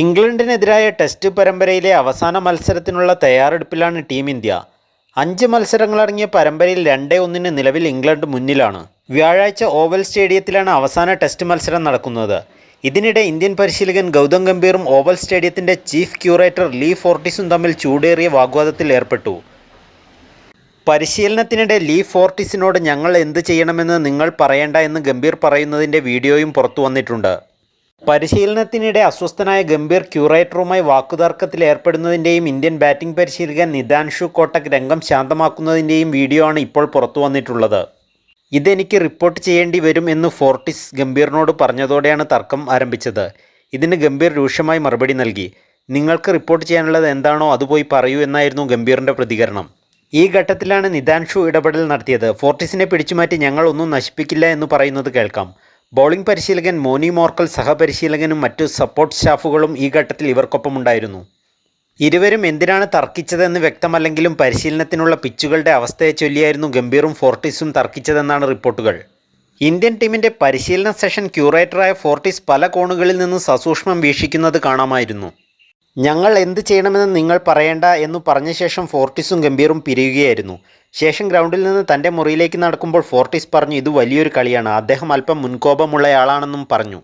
ഇംഗ്ലണ്ടിനെതിരായ ടെസ്റ്റ് പരമ്പരയിലെ അവസാന മത്സരത്തിനുള്ള തയ്യാറെടുപ്പിലാണ് ടീം ഇന്ത്യ. അഞ്ച് മത്സരങ്ങളടങ്ങിയ പരമ്പരയിൽ രണ്ടേ ഒന്നിന് നിലവിൽ ഇംഗ്ലണ്ട് മുന്നിലാണ്. വ്യാഴാഴ്ച ഓവൽ സ്റ്റേഡിയത്തിലാണ് അവസാന ടെസ്റ്റ് മത്സരം നടക്കുന്നത്. ഇതിനിടെ ഇന്ത്യൻ പരിശീലകൻ ഗൗതം ഗംഭീറും ഓവൽ സ്റ്റേഡിയത്തിന്റെ ചീഫ് ക്യൂറേറ്റർ ലീ ഫോർട്ടിസും തമ്മിൽ ചൂടേറിയ വാഗ്വാദത്തിൽ ഏർപ്പെട്ടു. പരിശീലനത്തിനിടെ ലീ ഫോർട്ടിസിനോട് ഞങ്ങൾ എന്ത് ചെയ്യണമെന്ന് നിങ്ങൾ പറയേണ്ട എന്ന് ഗംഭീർ പറയുന്നതിന്റെ വീഡിയോയും പുറത്തു വന്നിട്ടുണ്ട്. പരിശീലനത്തിനിടെ അസ്വസ്ഥനായ ഗംഭീർ ക്യൂറേറ്ററുമായി വാക്കുതർക്കത്തിൽ ഏർപ്പെടുന്നതിന്റെയും ഇന്ത്യൻ ബാറ്റിംഗ് പരിശീലകൻ നിതാൻഷു കോട്ടക് രംഗം ശാന്തമാക്കുന്നതിന്റെയും വീഡിയോ ആണ് ഇപ്പോൾ പുറത്തു വന്നിട്ടുള്ളത്. ഇതെനിക്ക് റിപ്പോർട്ട് ചെയ്യേണ്ടി വരും എന്ന് ഫോർട്ടിസ് ഗംഭീറിനോട് പറഞ്ഞതോടെയാണ് തർക്കം ആരംഭിച്ചത്. ഇതിന് ഗംഭീർ രൂക്ഷമായി മറുപടി നൽകി. നിങ്ങൾക്ക് റിപ്പോർട്ട് ചെയ്യാനുള്ളത് എന്താണോ അത് പോയി പറയൂ എന്നായിരുന്നു ഗംഭീറിന്റെ പ്രതികരണം. ഈ ഘട്ടത്തിലാണ് നിതാൻഷു ഇടപെടൽ നടത്തിയത്. ഫോർട്ടിസിനെ പിടിച്ചുമാറ്റി ഞങ്ങൾ ഒന്നും നശിപ്പിക്കില്ല എന്ന് പറയുന്നത് കേൾക്കാം. ബൗളിംഗ് പരിശീലകൻ മോനി മോർക്കൽ സഹപരിശീലകനും മറ്റു സപ്പോർട്ട് സ്റ്റാഫുകളും ഈ ഘട്ടത്തിൽ ഇവർക്കൊപ്പമുണ്ടായിരുന്നു. ഇരുവരും എന്തിനാണ് തർക്കിച്ചതെന്ന് വ്യക്തമല്ലെങ്കിലും പരിശീലനത്തിനുള്ള പിച്ചുകളുടെ അവസ്ഥയെ ചൊല്ലിയായിരുന്നു ഗംഭീറും ഫോർട്ടിസും തർക്കിച്ചതെന്നാണ് റിപ്പോർട്ടുകൾ. ഇന്ത്യൻ ടീമിന്റെ പരിശീലന സെഷൻ ക്യൂറേറ്ററായ ഫോർട്ടിസ് പല കോണുകളിൽ നിന്ന് സസൂക്ഷ്മം വീക്ഷിക്കുന്നത് കാണാമായിരുന്നു. ഞങ്ങൾ എന്ത് ചെയ്യണമെന്ന് നിങ്ങൾ പറയേണ്ട എന്ന് പറഞ്ഞ ശേഷം ഫോർട്ടിസും ഗംഭീറും പിരിയുകയായിരുന്നു. ശേഷം ഗ്രൗണ്ടിൽ നിന്ന് തന്റെ മുറിയിലേക്ക് നടക്കുമ്പോൾ ഫോർട്ടിസ് പറഞ്ഞു ഇത് വലിയൊരു കളിയാണ്. അദ്ദേഹം അല്പം മുൻകോപമുള്ളയാളാണെന്നും പറഞ്ഞു.